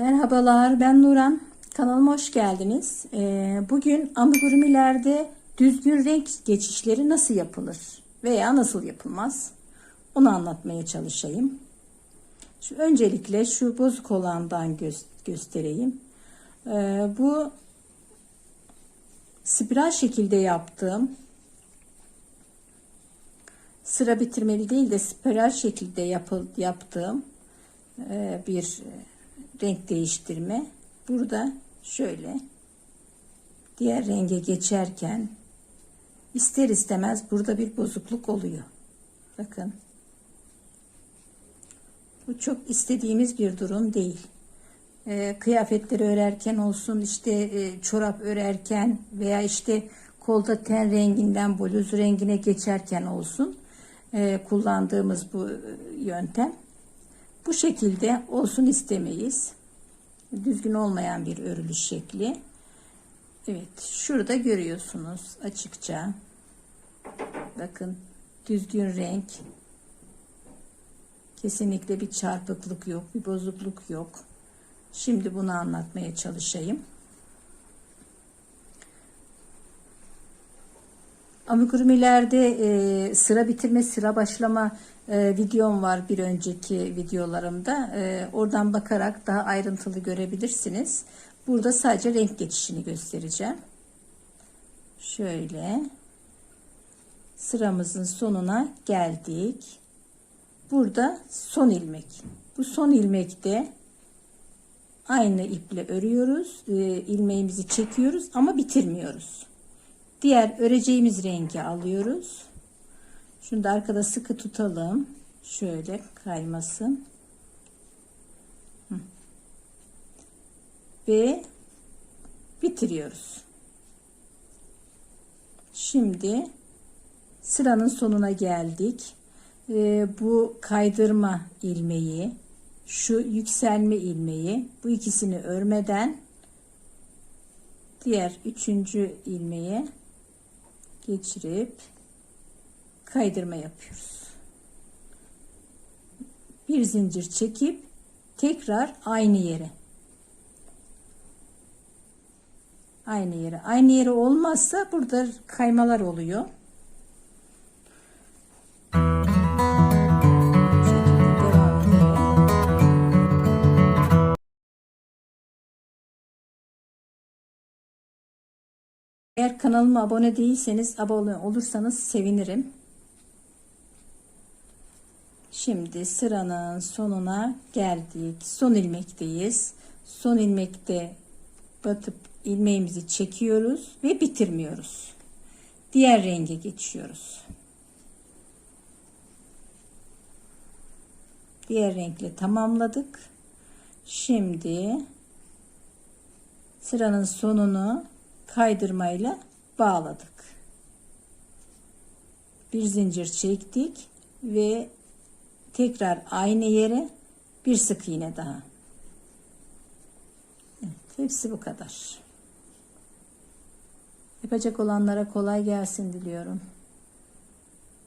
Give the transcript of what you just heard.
Merhabalar ben Nuran. Kanalıma hoş geldiniz. Ee, bugün amigurumilerde düzgün renk geçişleri nasıl yapılır veya nasıl yapılmaz onu anlatmaya çalışayım. Şu, öncelikle şu bozuk olandan gö göstereyim. Ee, bu spiral şekilde yaptığım sıra bitirmeli değil de spiral şekilde yapıl, yaptığım e, bir renk değiştirme. Burada şöyle diğer renge geçerken ister istemez burada bir bozukluk oluyor. Bakın. Bu çok istediğimiz bir durum değil. E, kıyafetleri örerken olsun işte e, çorap örerken veya işte kolda ten renginden bluz rengine geçerken olsun e, kullandığımız bu yöntem. Bu şekilde olsun istemeyiz. Düzgün olmayan bir örülüş şekli. Evet şurada görüyorsunuz açıkça. Bakın düzgün renk. Kesinlikle bir çarpıklık yok, bir bozukluk yok. Şimdi bunu anlatmaya çalışayım. Amigurumilerde e, sıra bitirme, sıra başlama e, videom var bir önceki videolarımda. E, oradan bakarak daha ayrıntılı görebilirsiniz. Burada sadece renk geçişini göstereceğim. Şöyle sıramızın sonuna geldik. Burada son ilmek. Bu son ilmekte aynı iple örüyoruz. E, ilmeğimizi çekiyoruz ama bitirmiyoruz. Diğer öreceğimiz rengi alıyoruz. Şunu da arkada sıkı tutalım. Şöyle kaymasın. Ve bitiriyoruz. Şimdi sıranın sonuna geldik. Ee, bu kaydırma ilmeği, şu yükselme ilmeği, bu ikisini örmeden diğer üçüncü ilmeğe geçirip kaydırma yapıyoruz. Bir zincir çekip tekrar aynı yere. Aynı yere. Aynı yere olmazsa burada kaymalar oluyor. Eğer kanalıma abone değilseniz abone olursanız sevinirim. Şimdi sıranın sonuna geldik. Son ilmekteyiz. Son ilmekte batıp ilmeğimizi çekiyoruz ve bitirmiyoruz. Diğer renge geçiyoruz. Diğer renkle tamamladık. Şimdi sıranın sonunu kaydırmayla bağladık. Bir zincir çektik ve tekrar aynı yere bir sık iğne daha. Evet, hepsi bu kadar. Yapacak olanlara kolay gelsin diliyorum.